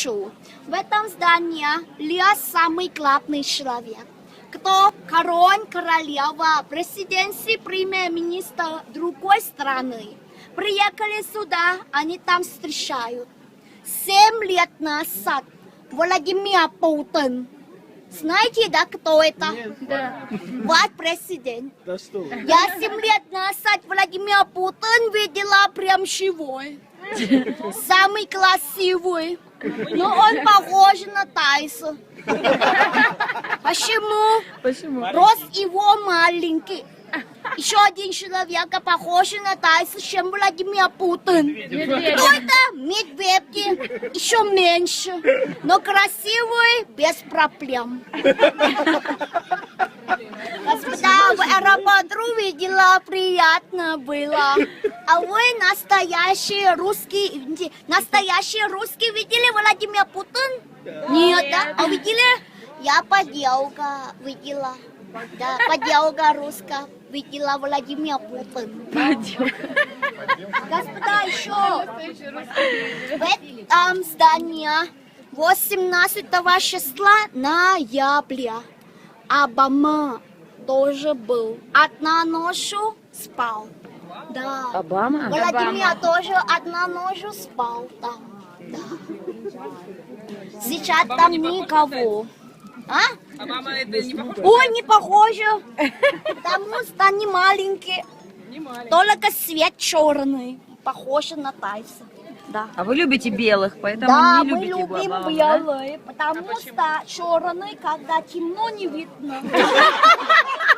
Ношу. В этом здании Лиа самый главный человек. Кто король, королева, президенции, премьер-министр другой страны. Приехали сюда, они там встречают. Семь лет назад Владимир Путин. Знаете, да, кто это? Да. Ваш президент. Да что? вы. Я семь лет назад Владимир Путин видела прям живой. Самый красивый. Но он похож на Тайса. Почему? Почему? Рост его маленький. Еще один человек похож на Тайса, чем Владимир Путин. Кто это? Медведки. Еще меньше. Но красивый, без проблем. Господа, в аэропорту видела, приятно было. А вы настоящий русский, настоящий русский видели Владимир Путин? Нет, да? А видели? Я подделка видела. Да, подделка русская. Видела Владимир Путин. Господа, еще в этом здании 18 числа ноября Обама тоже был. Одна ночью спал. Да. Обама? Владимир тоже одна ночью спал там. Да. Сейчас там никого. А? Обама это не похоже. Ой, не похоже. Потому что они маленькие. Не маленький. Только свет черный. Похож на Тайса. Да. А вы любите белых, поэтому Да, не мы любите любим Обаму, да? белые, потому что черный, когда темно, не видно.